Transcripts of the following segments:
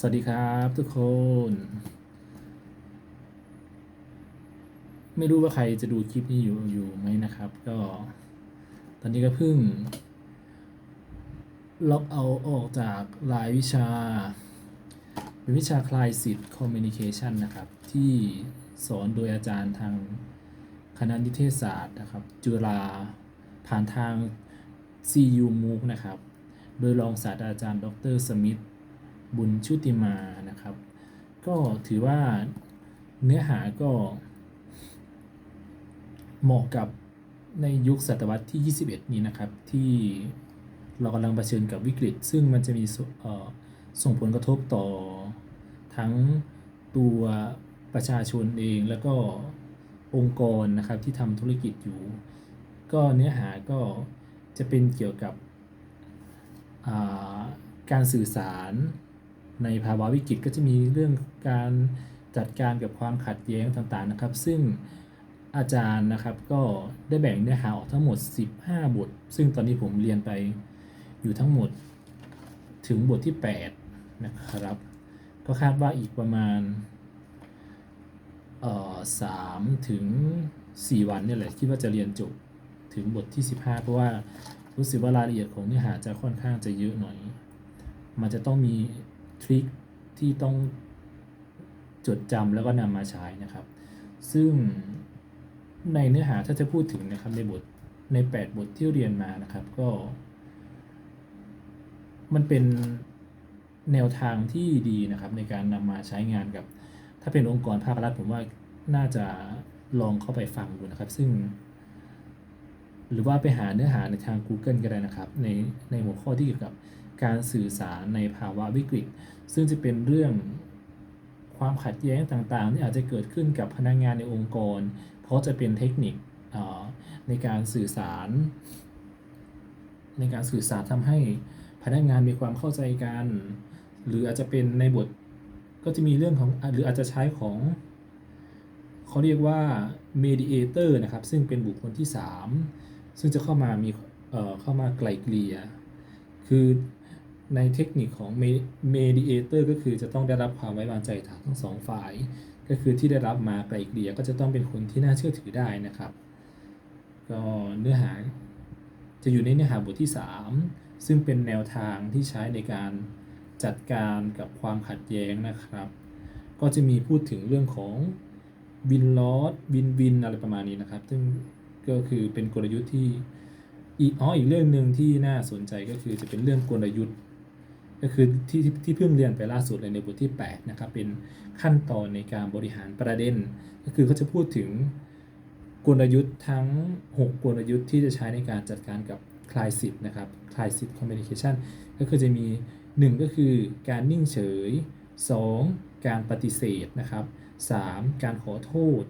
สวัสดีครับทุกคน ไม่รู้ว่าใครจะดูคลิปนี้อยู่อยู่ไหมนะครับ ก็ ตอนนี้ก็เพิ่ง ล็อกเอาออกจากรายวิชา เป็นวิชาคลายสิทธิ์คอมมิวนิเคชันนะครับ ที่สอนโดยอาจารย์ทางคณะนิเทศศาสตร์นะครับ จุฬาผ่านทาง CU MOOC นะครับ โดยรองศาสตราจารย์ ดรสมิธ บุญชุติมานะครับ ก็ถือว่าเนื้อหาก็ เหมาะกับในยุคศตวรรษที่ 21 นี้นะครับ ที่เรากำลังเผชิญกับวิกฤต ซึ่งมันจะมีส่งผลกระทบต่อทั้งตัวประชาชนเองแล้วก็องค์กรนะครับที่ทำธุรกิจอยู่ ก็เนื้อหาก็จะเป็นเกี่ยวกับการสื่อสาร ในภาวะวิกฤตก็จะมีเรื่องการจัดการกับความขัดแย้งต่างๆนะครับ ซึ่งอาจารย์นะครับก็ได้แบ่งเนื้อหาออกทั้งหมด 15 บท ซึ่งตอนนี้ผมเรียนไปอยู่ทั้งหมดถึงบทที่ 8 นะครับ ก็คาดว่าอีกประมาณเอ่อสามถึง 4 วันเนี่ยแหละคิดว่าจะเรียนจบถึงบทที่ 15 เพราะว่ารู้สึกว่ารายละเอียดของเนื้อหาจะค่อนข้างจะเยอะหน่อย มันจะต้องมี ทริคที่ต้องจดจำแล้วก็นำมาใช้นะครับ ซึ่งในเนื้อหาถ้าจะพูดถึงนะครับในบทใน 8 บทที่เรียนมานะครับก็ มันเป็นแนวทางที่ดีนะครับ ในการนำมาใช้งานกับ ถ้าเป็นองค์กรภาครัฐผมว่าน่าจะลองเข้าไปฟังดูนะครับ ซึ่ง หรือว่าไปหาเนื้อหาในทาง Google ก็ได้นะครับ ในในหัวข้อที่เกี่ยวกับ การสื่อสารในภาวะวิกฤต ซึ่งจะเป็นเรื่องความขัดแย้งต่างๆที่อาจจะเกิดขึ้นกับพนักงานในองค์กร เพราะจะเป็นเทคนิคในการสื่อสาร ในการสื่อสารทำให้พนักงานมีความเข้าใจกัน หรืออาจจะเป็นในบทก็จะมีเรื่องของหรืออาจจะใช้ของเขาเรียกว่า mediator นะครับ ซึ่งเป็นบุคคลที่ 3 ซึ่งจะเข้ามามีเอ่อเข้ามาไกลเกลี่ย คือ ในเทคนิคของ mediator ก็คือจะต้องได้รับความไว้วางใจจากทั้งสองฝ่าย ก็คือที่ได้รับมาไกลเกลี่ยก็จะต้องเป็นคนที่น่าเชื่อถือได้นะครับ ก็เนื้อหาจะอยู่ในเนื้อหาบทที่ 3 ซึ่งเป็นแนวทางที่ใช้ในการจัดการกับความขัดแย้งนะครับ ก็จะมีพูดถึงเรื่องของวินลอสวินวินอะไรประมาณนี้นะครับ ซึ่งก็คือเป็นกลยุทธ์ที่อีกอ๋ออีกเรื่องหนึ่งที่น่าสนใจก็คือจะเป็นเรื่องกลยุทธ์ ก็คือที่ที่เพิ่งเรียนไปล่าสุดเลยในบทที่8นะครับเป็นขั้นตอนในการบริหารประเด็น ก็คือเขาจะพูดถึงกลยุทธ์ทั้ง 6 กลยุทธ์ที่จะใช้ในการจัดการกับคลายสิทธ์นะครับคลายสิทธ์คอมมิวนิเคชันก็คือจะมี 1 ก็คือการนิ่งเฉย 2 การปฏิเสธนะครับ 3. การขอโทษ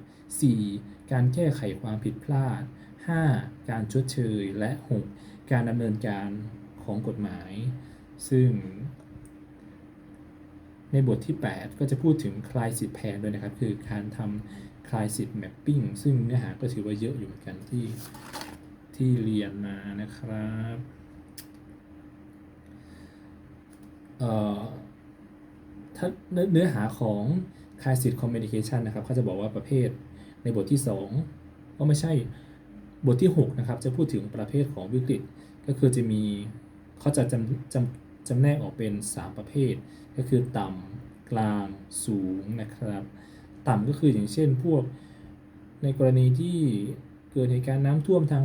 4. การแก้ไขความผิดพลาด 5. การชดเชยและ 6. การดำเนินการของกฎหมาย ซึ่ง ในบทที่ 8 ก็จะพูดถึงคลายสิทธิ์แพนด้วยนะครับ คือการทำคลายสิทธิ์แมปปิ้งซึ่งเนื้อหาก็ถือว่าเยอะอยู่เหมือนกันที่ที่เรียนมานะครับเอ่อถ้าเนื้อหาของคลายสิทธิ์คอมมิวนิเคชันนะครับเขาจะบอกว่าประเภทในบทที่2ก็ไม่ใช่บทที่ 6 นะครับ จะพูดถึงประเภทของวิกฤต ก็คือจะมีเขาจะจำจำ จำแนกออกเป็น 3 ประเภท ก็คือต่ำกลางสูงนะครับ ต่ำก็คืออย่างเช่นพวกในกรณีที่เกิดเหตุการณ์น้ำท่วมทาง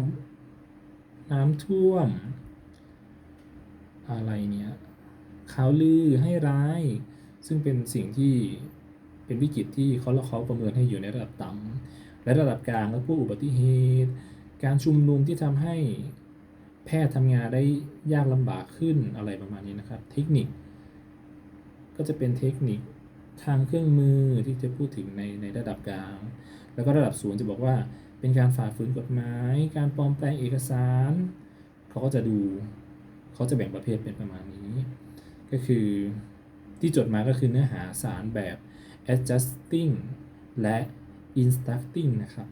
น้ำท่วม อะไรเนี่ยข่าวลือให้ร้าย ซึ่งเป็นสิ่งที่เป็นวิกฤตที่เขาละเขาประเมินให้อยู่ในระดับต่ำและระดับกลางก็พวกอุบัติเหตุ การชุมนุมที่ทำให้ แพทย์ทำงานได้ยากลำบากขึ้นอะไรประมาณนี้นะครับ เทคนิค ก็จะเป็นเทคนิคทางเครื่องมือที่จะพูดถึงในในระดับกลาง แล้วก็ระดับสูงจะบอกว่าเป็นการฝ่าฝืนกฎหมาย การปลอมแปลงเอกสารเขาก็จะดูเขาจะแบ่งประเภทเป็นประมาณนี้ ก็คือที่จดมาก็คือเนื้อหาสารแบบ adjusting และ instructing นะครับ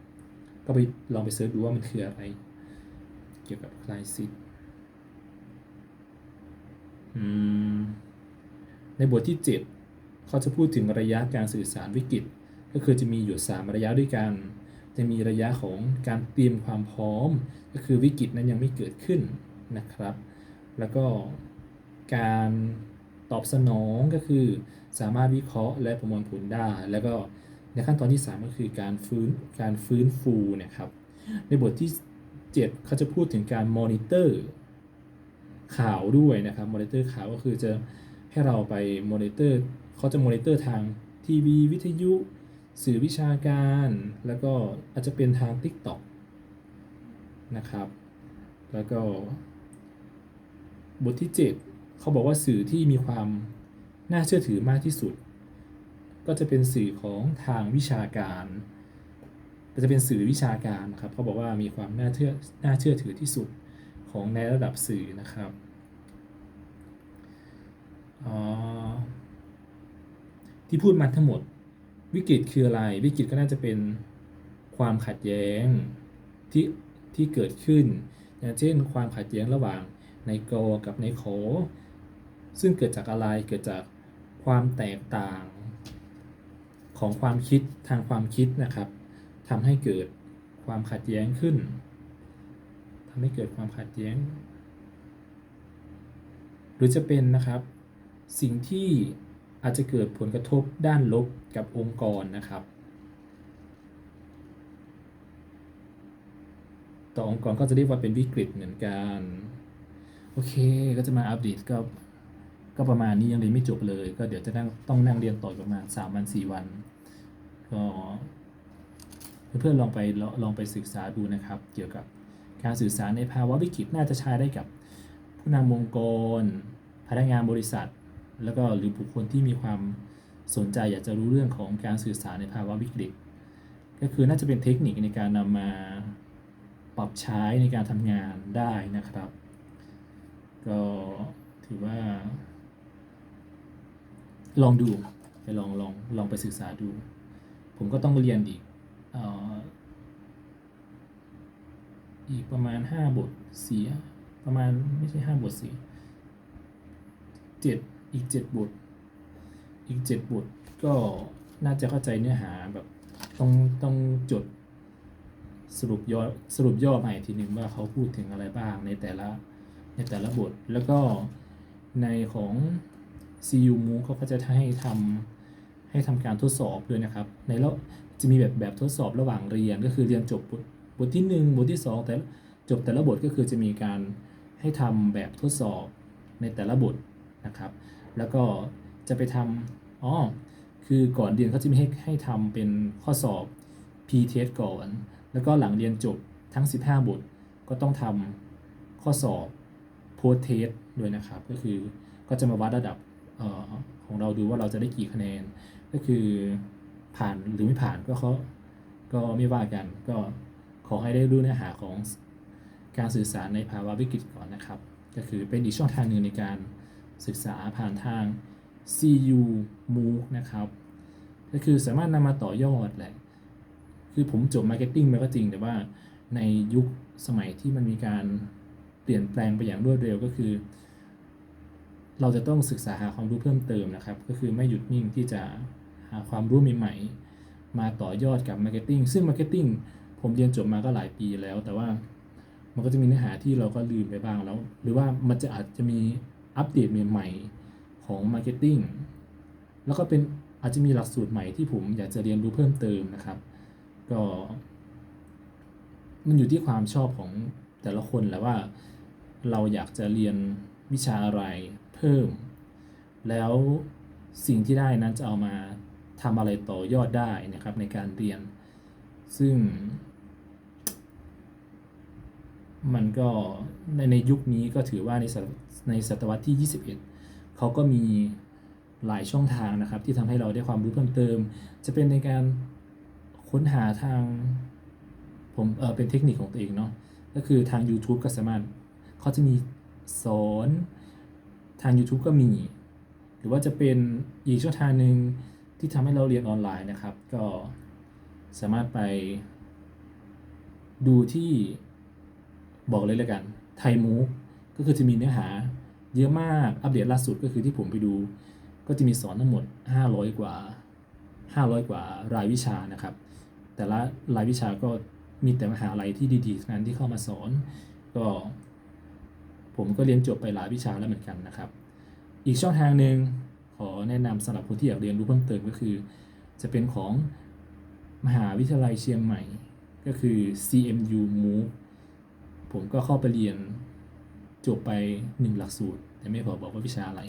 ก็ไปลองไปเสิร์ชดูว่ามันคืออะไร กี่ยวกับคลายสิทธิ์ในบทที่ 7 เขาจะพูดถึงระยะการสื่อสารวิกฤต ก็คือจะมีอยู่ 3 ระยะด้วยกัน จะมีระยะของการเตรียมความพร้อม ก็คือวิกฤตนั้นยังไม่เกิดขึ้นนะครับ แล้วก็การตอบสนองก็คือสามารถวิเคราะห์และประมวลผลได้ แล้วก็ในขั้นตอนที่ 3 ก็คือการฟื้นการฟื้นฟูเนะครับ ในบทที่ 7เขาจะพูดถึงการมอนิเตอร์ข่าวด้วยนะครับมอนิเตอร์ข่าวก็คือจะให้เราไปมอนิเตอร์เขาจะมอนิเตอร์ทางทีวีวิทยุ สื่อวิชาการ แล้วก็อาจจะเป็นทาง TikTok นะครับ แล้วก็ บทที่ 7 เขาบอกว่าสื่อที่มีความน่าเชื่อถือมากที่สุด ก็จะเป็นสื่อของทางวิชาการ ก็จะเป็นสื่อวิชาการนะครับเขาบอกว่ามีความน่าเชื่อน่าเชื่อถือที่สุดของในระดับสื่อนะครับอ๋อที่พูดมาทั้งหมดวิกฤตคืออะไร วิกฤตก็น่าจะเป็นความขัดแย้งที่ที่เกิดขึ้นอย่างเช่น ความขัดแย้งระหว่างในกอกับในโขซึ่งเกิดจากอะไรเกิดจากความแตกต่างของความคิดทางความคิดนะครับ ทำให้เกิดความขัดแย้งขึ้นทำให้เกิดความขัดแย้ง หรือจะเป็นนะครับ สิ่งที่อาจจะเกิดผลกระทบด้านลบกับองค์กรนะครับ ต่อองค์กรก็จะเรียกว่าเป็นวิกฤตเหมือนกัน โอเคก็จะมาอัปเดตก็ก็ประมาณนี้ยังเรียนไม่จบเลย ก็เดี๋ยวจะนั่งต้องนั่งเรียนต่อประมาณ 3 วัน 4 วัน ก็ เพื่อนๆลองไปลองลองไปศึกษาดูนะครับ เกี่ยวกับการสื่อสารในภาวะวิกฤตน่าจะใช้ได้กับผู้นำองค์กร พนักงานบริษัท แล้วก็หรือบุคคลที่มีความสนใจอยากจะรู้เรื่องของการสื่อสารในภาวะวิกฤต ก็คือน่าจะเป็นเทคนิคในการนำมาปรับใช้ในการทำงานได้นะครับ ก็ถือว่า ลองดูไปลองลองลองไปศึกษาดู ผมก็ต้องเรียนอีก อีกประมาณ 5 บทเสีย ประมาณไม่ใช่ 5 บทเสิเจ็ดอีก 7 บท อีก 7 บท ก็น่าจะเข้าใจเนื้อหาแบบต้องต้องจดสรุปย่อสรุปย่อใหม่ทีหนึ่งว่าเขาพูดถึงอะไรบ้างในแต่ละในแต่ละบท แล้วก็ในของ CU m o เขาก็จะให้ทำให้ทำการทดสอบด้วยนะครับ ในแล้ว จะมีแบบแบบทดสอบระหว่างเรียนก็คือเรียนจบบทบทที่ 1 บทที่ 2 แต่จบแต่ละบทก็คือจะมีการให้ทำแบบทดสอบในแต่ละบทนะครับ แล้วก็จะไปทำอ๋อคือก่อนเรียนเขาจะมีให้ให้ทำเป็นข้อสอบ P-test ก่อน แล้วก็หลังเรียนจบทั้ง 15 บท ก็ต้องทำข้อสอบ post test ด้วยนะครับ ก็คือก็จะมาวัดระดับออของเราดูว่าเราจะได้กี่คะแนน ก็คือ ผ่านหรือไม่ผ่านก็เขาก็ไม่ว่ากัน ก็ขอให้ได้รู้เนื้อหาของการสื่อสารในภาวะวิกฤตก่อนนะครับ ก็คือเป็นอีกช่องทางหนึ่งในการศึกษาผ่านทาง CU MOOC นะครับ ก็คือสามารถนำมาต่อยอดแหละ คือผมจบมาร์เก็ตติ้งมาก็จริง แต่ว่าในยุคสมัยที่มันมีการเปลี่ยนแปลงไปอย่างรวดเร็วก็คือ เราจะต้องศึกษาหาความรู้เพิ่มเติมนะครับ ก็คือไม่หยุดนิ่งที่จะ หาความรู้ใหม่ๆ มาต่อยอดกับมาร์เก็ตติ้งซึ่งมาร์เก็ตติ้งผมเรียนจบมาก็หลายปีแล้ว แต่ว่ามันก็จะมีเนื้อหาที่เราก็ลืมไปบ้างแล้ว หรือว่ามันจะอาจจะมีอัปเดตใหม่ๆของมาร์เก็ตติ้งแล้วก็เป็นอาจจะมีหลักสูตรใหม่ที่ผมอยากจะเรียนรู้เพิ่มเติมนะครับ ก็ มันอยู่ที่ความชอบของแต่ละคนแหละว่าเราอยากจะเรียนวิชาอะไรเพิ่ม แล้วสิ่งที่ได้นั้นจะเอามา ทำอะไรต่อยอดได้นะครับในการเรียน ซึ่ง มันก็ในในยุคนี้ก็ถือว่าในศตในศตวรรษที่ 21 เขาก็มีหลายช่องทางนะครับ ที่ทำให้เราได้ความรู้เพิ่มเติม จะเป็นในการค้นหาทางผมเออเป็นเทคนิคของตัวเองเนาะก็คือทาง YouTube ก็สามารถเขาจะมีสอนทาง YouTube ก็มี หรือว่าจะเป็นอีกช่องทางหนึ่ง ที่ทำให้เราเรียนออนไลน์นะครับ ก็สามารถไปดูที่บอกเลยแล้วกันไทยมูฟก็คือจะมีเนื้อหาเยอะมากอัปเดตล่าสุดก็คือที่ผมไปดู ก็จะมีสอนทั้งหมด 500 กว่า 500 กว่ารายวิชานะครับ แต่ละรายวิชาก็มีแต่มหาลัยที่ดีๆนั้นที่เข้ามาสอน ก็ ผมก็เรียนจบไปหลายวิชาแล้วเหมือนกันนะครับ อีกช่องทางหนึ่ง อแนะนำสำหรับคนที่อยากเรียนรู้เพิ่มเติมก็คือ จะเป็นของมหาวิทยาลัยเชียงใหม่ ก็คือ CMU MOOC ผมก็เข้าไปเรียนจบไปหนึ่งหลักสูตร แต่ไม่ขอบอกว่าวิชาอะไร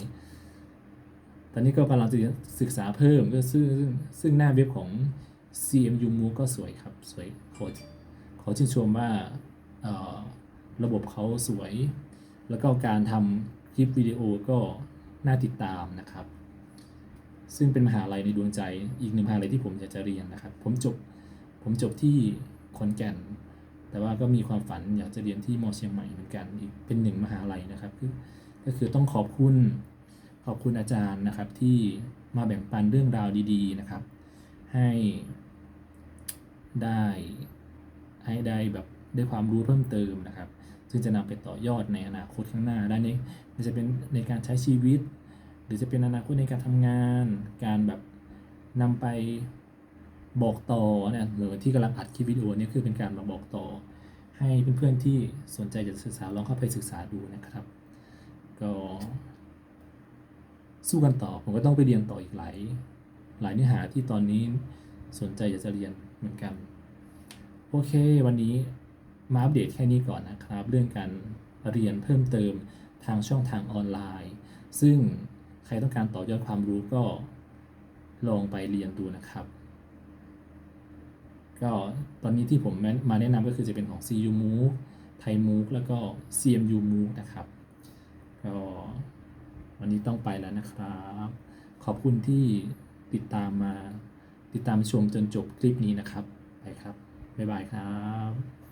ตอนนี้ก็กำลังจะศึกษาเพิ่มก็ซึ่งซึ่งหน้าเว็บของ CMU MOOC ก็สวยครับ สวยขอขอชื่นชมว่าระบบเขาสวย แล้วก็การทำคลิปวิดีโอก็น่าติดตามนะครับ ซึ่งเป็นมหาลัยในดวงใจอีกหนึ่งมหาลัยที่ผมอยากจะเรียนนะครับ ผมจบผมจบที่ขอนแก่น แต่ว่าก็มีความฝันอยากจะเรียนที่มอเชียงใหม่เหมือนกันอีกเป็นหนึ่งมหาลัยนะครับคือก็คือต้องขอบคุณขอบคุณอาจารย์นะครับที่มาแบ่งปันเรื่องราวดี ๆนะครับ ให้ได้ให้ได้แบบได้ความรู้เพิ่มเติมนะครับ ซึ่งจะนำไปต่อยอดในอนาคตข้างหน้าด้ในมันจะเป็นในการใช้ชีวิต รือจะเป็นอนาคตในการทำงาน การแบบนำไปบอกต่อเนี่ยหรือที่กำลังอัดคลิปวิดีโอเนี่ยคือเป็นการมาบอกต่อ ให้เพื่อนๆที่สนใจจะศึกษาลองเข้าไปศึกษาดูนะครับ ก็ สู้กันต่อผมก็ต้องไปเรียนต่ออีกหลายหลายเนื้อหาที่ตอนนี้สนใจอยากจะเรียนเหมือนกัน โอเค วันนี้มาอัปเดตแค่นี้ก่อนนะครับ เรื่องการเรียนเพิ่มเติมทางช่องทางออนไลน์ ซึ่ง ใครต้องการต่อยอดความรู้ก็ลองไปเรียนดูนะครับ ก็ตอนนี้ที่ผมมาแนะนำก็คือจะเป็นของ CU MOOC ไทย MOOC แล้วก็ CMU MOOC นะครับ ก็วันนี้ต้องไปแล้วนะครับ ขอบคุณที่ติดตามมาติดตามชมจนจบคลิปนี้นะครับ ไปครับ บ๊ายบายครับ